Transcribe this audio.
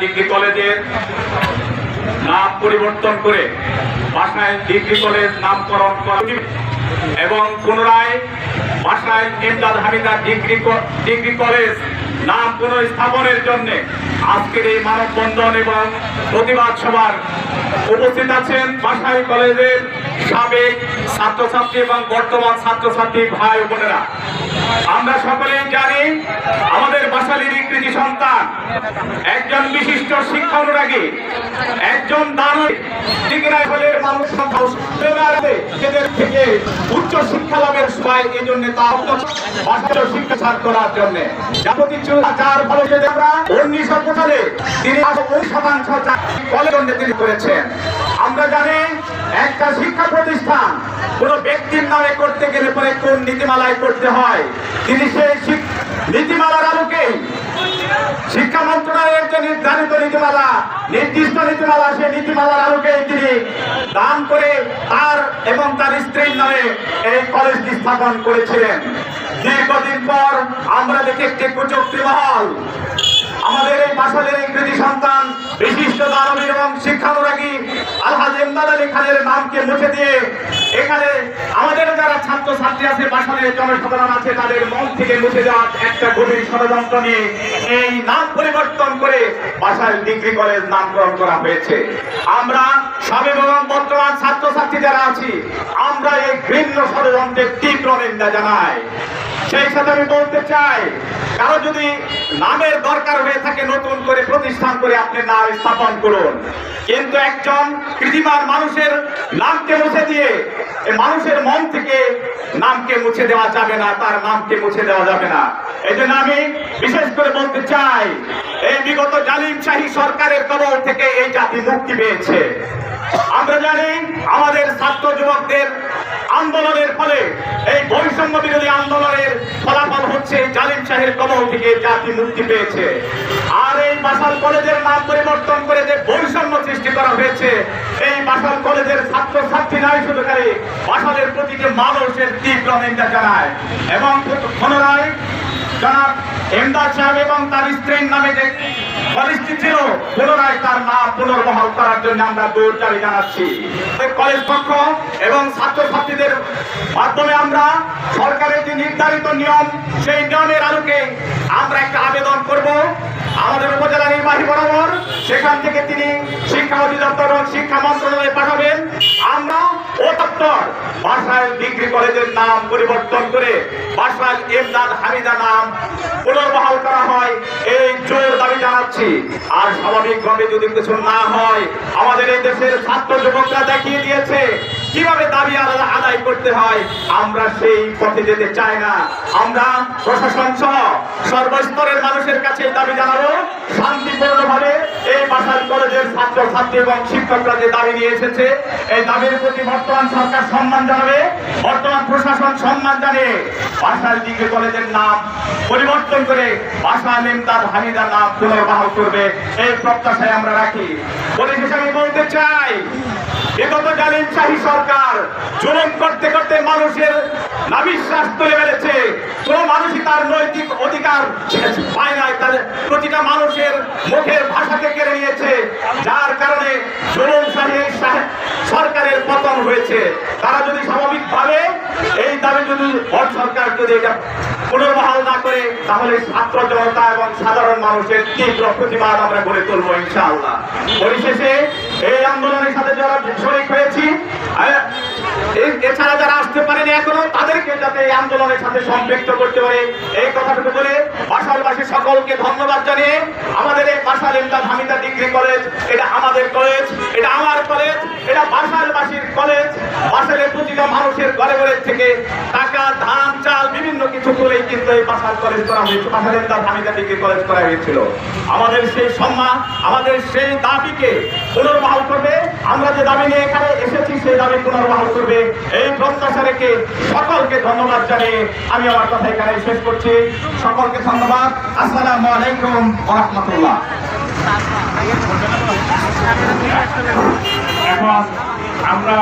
Degree কলেজের নাম পরিবর্তন করে বাসায় ডিগ্রি কলেজ নামকরণ করা এবং পুনরায় বাসায় Imdad Hamida degree degree college নাম পুনঃস্থাপনের জন্য আজকের এই মানববন্ধন এবং প্রতিবাদ সভার উপস্থিত আছেন বাসাই কলেজের সাবেক ছাত্রছাত্রী এবং বর্তমান ছাত্রছাত্রী ভাই বোনেরা। আমরা সকলেই জানি আমাদের বাসালির কৃতি সন্তান একজন বিশিষ্ট শিক্ষা অনুরাগী, একজন থেকে উচ্চ শিক্ষা লাভের সময় এই জন্য একটা শিক্ষা প্রতিষ্ঠান কোন ব্যক্তির নামে করতে গেলে কোন নীতিমালায় করতে হয়। তিনি সেই নীতিমালার শিক্ষা মন্ত্রণালয়ের যে নির্ধারিত নীতিমালা, নির্দিষ্ট নীতিমালা, সেই নীতিমালার আলোকে তিনি দান করে তার এবং তার স্ত্রীর নামে এই কলেজটি স্থাপন করেছিলেন। দীর্ঘদিন পর আমরা দেখি একটি কুচক্রি মহল। আমাদের এই বাসালের ইংরেজি সন্তান, বিশিষ্ট দানবীর এবং শিক্ষানুরাগী আলহাজ ইমদাদ আলী খানের নামকে মুছে দিয়ে এখানে আমাদের যারা ছাত্র ছাত্রী আছে বাসনের জনসাধারণ আছে, তাদের মন থেকে মুছে যাওয়ার একটা গভীর ষড়যন্ত্র নিয়ে এই নাম পরিবর্তন করে বাসায় ডিগ্রি কলেজ নামকরণ করা হয়েছে। আমরা সাবেক এবং বর্তমান ছাত্র ছাত্রী যারা আছি, আমরা এই ভিন্ন ষড়যন্ত্রের তীব্র নিন্দা জানাই। সেই সাথে আমি বলতে চাই, কারও যদি নামের দরকার হয়ে থাকে, নতুন করে প্রতিষ্ঠান করে আপনি নাম স্থাপন করুন। কিন্তু একজন কৃত্রিমান মানুষের নামকে মুছে দিয়ে মানুষের মন থেকে নামকে মুছে দেওয়া যাবে না, তার নামকে মুছে দেওয়া যাবে না। এই জন্য আমি বিশেষ করে বলতে চাই, এই বিগত জালিম শাহী সরকারের কবল থেকে এই জাতি মুক্তি পেয়েছে। আমরা জানি আমাদের ছাত্র যুবকদের আন্দোলনের ফলে, এই বৈষম্য বিরোধী আন্দোলনের ফলাফল হচ্ছে জালিম শাহের কবল থেকে জাতি মুক্তি পেয়েছে। আর এই বাসাল কলেজের নাম পরিবর্তন করে যে বৈষম্য সৃষ্টি করা হয়েছে, এই বাসাল কলেজের ছাত্র ছাত্রী নাই শুধু খালি বাসালের প্রতিটি মানুষের তীব্র নিন্দা জানায়। এবং পুনরায় জনাব এমদাদ সাহেব এবং তার স্ত্রীর নামে যে ছিল পুনরায় তার জন্য আমরা কলেজ এবং ছাত্রছাত্রীদের মাধ্যমে আমরা সরকারের যে নির্ধারিত নিয়ম, সেই নিয়মের আলোকে আমরা একটা আবেদন করব। আমাদের উপজেলা নির্বাহী বরাবর সেখান থেকে তিনি শিক্ষা অধিদপ্তর এবং শিক্ষা মন্ত্রণালয়ে আমরা অদপ্তর বাসায় ডিগ্রি কলেজের নাম পরিবর্তন করে বাসায় এমদাদ হামিদা নাম পুনর্বহাল করা হয়, এই জোর দাবি জানাচ্ছি। আর স্বাভাবিকভাবে যদি কিছু না হয়, আমাদের এই দেশের ছাত্র যুবকরা দেখিয়ে দিয়েছে, কীভাবে দাবি আলাদা আদায় করতে হয়, আমরা সেই পথে যেতে চাই না। আমরা প্রশাসন সহ সর্বস্তরের মানুষের কাছে দাবি জানাব বাসাল কলেজের ছাত্র, ছাত্রী এবং শিক্ষকরা যে দাবি নিয়ে এসেছে, এই দাবির প্রতি বর্তমান সরকার সম্মান জানাবে। বর্তমান প্রশাসন সম্মান জানিয়ে বাসাল ডিগ্রি কলেজের নাম পরিবর্তন করে বাসাল ইমদাদ হামিদার নাম পুনর্বহাল করবে। এই প্রত্যাশায় আমরা রাখি। পরিশেষে আমি বলতে চাই, বিগত জালিম শাহী সরকার জুলুম করতে করতে মানুষের নাবিশ্বাস তুলে ফেলেছে। কোন মানুষই তার নৈতিক অধিকার পায় নাই। তাদের প্রতিটা মানুষের মুখের সরকারের পতন হয়েছে। তারা যদি স্বাভাবিকভাবে এই দাবি যদি সরকার যদি এটা পুনর্বহাল না করে, তাহলে ছাত্র জনতা এবং সাধারণ মানুষের তীব্র প্রতিবাদ আমরা গড়ে তুলবো ইনশাআল্লাহ। পরিশেষে এই আন্দোলনের সাথে যারা শরিক হয়েছি এছাড়া যারা আসতে পারেনি এখনও, তাদেরকে যাতে এই আন্দোলনের সাথে সম্পৃক্ত করতে পারে, এই কথাটুকু বলে বাসালবাসী সকলকে ধন্যবাদ জানিয়ে এই হামিদা ডিগ্রি কলেজ, এটা আমাদের কলেজ, এটা আমার কলেজ, এটা বাসালবাসীর কলেজ বাসালের প্রতিটা মানুষের ঘরে ঘরে থেকে টাকা, ধান, চাল, বিভিন্ন কিছু তুলেই কিন্তু এই বাসাল কলেজ করা হয়েছে। হামিদা ডিগ্রি কলেজ করা হয়েছিল। আমাদের সেই সম্মান, আমাদের সেই দাবিকে পুনর্বহাল করবে। আমরা যে দাবি নিয়ে এখানে এসেছি, সেই দাবি পুনর্বহাল করবে। এই প্রত্যাশা রেখে সকলকে ধন্যবাদ জানিয়ে আমি আমার কথা এখানে শেষ করছি। সকলকে ধন্যবাদ। আসসালামু আলাইকুম রহমতুল্লাহ। এখন আমরা